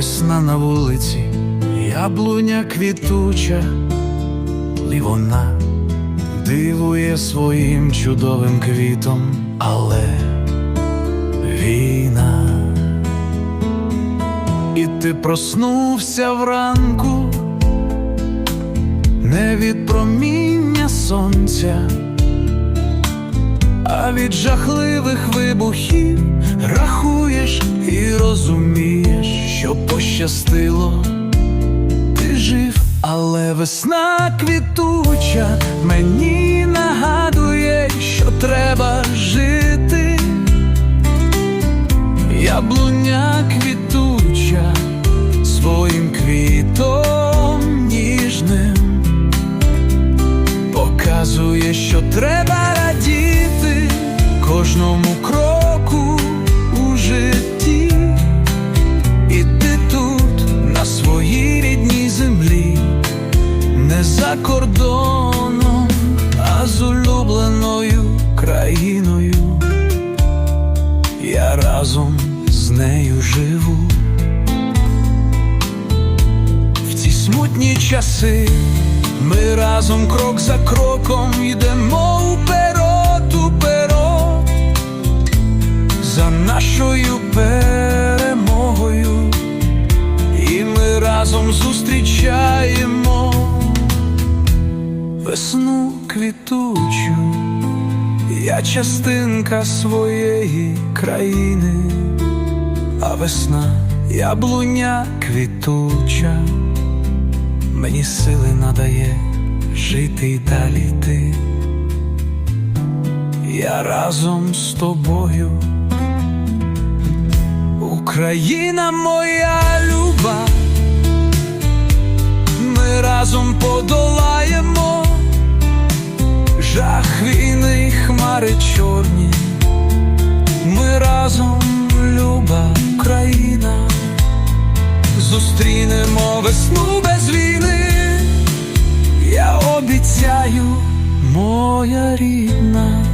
весна на вулиці, яблуня квітуча, і вона дивує своїм чудовим квітом, але війна. І ти проснувся вранку, не від проміння сонця, а від жахливих вибухів пощастило, ти жив, але весна квітуча. Мені нагадує, що треба жити. Яблуня квітуча своїм квітом ніжним. Показує, що треба радіти кожному кроку кордоном, а з улюбленою країною. Я разом з нею живу. В ці смутні часи ми разом крок за кроком йдемо уперед, весну квітучу. Я частинка своєї країни, а весна яблуня квітуча, мені сили надає жити й далі йти. Я разом з тобою, Україна моя люба, ми разом подолаємо жах війни хмари чорні, ми разом, люба Україна, зустрінемо весну без війни, я обіцяю, моя рідна.